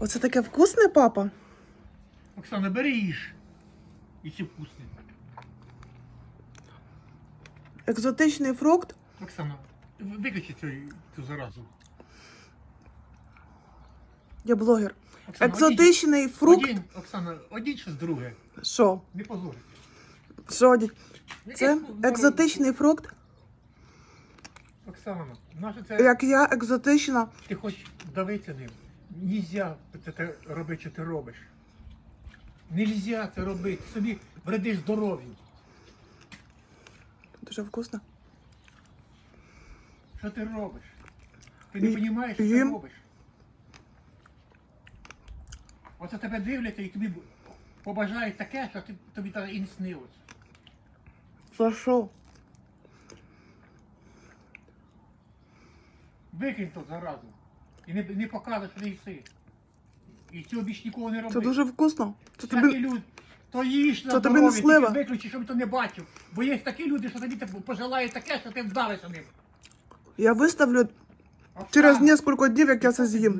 Оце таке вкусне, папа. Оксана, бери їж. І чи вкусне. Екзотичний фрукт. Оксана, виключи цю, цю заразу. Я блогер. Оксана, Екзотичний одінь- фрукт. Одінь, Оксана, одінь щось друге. Що? Не позорить. Що? ді- Це екзотичний фрукт. Оксана, наше це... Як я екзотична. Ти хочеш давити ним. Нельзя це робити, що ти робиш. Нельзя це робити. Собі вредиш здоров'ю. Дуже вкусно. Що ти робиш? Ти не Ї- розумієш, що ти їм. робиш. Оце тебе дивляться і тобі побажають таке, що ти, тобі та і не снилось. За що? Викинь тут заразу. І не, не показуй, що не їси. І цього більш нікого не роби. Це дуже вкусно. Це тобі. люди, то їж на Це тобі не здоров'я, слива. виключи, щоб ти не бачив. Бо є такі люди, що тобі пожелає пожелають таке, що ти вдаришся ним. Я виставлю Оксана, через кілька днів, як я це з'їм.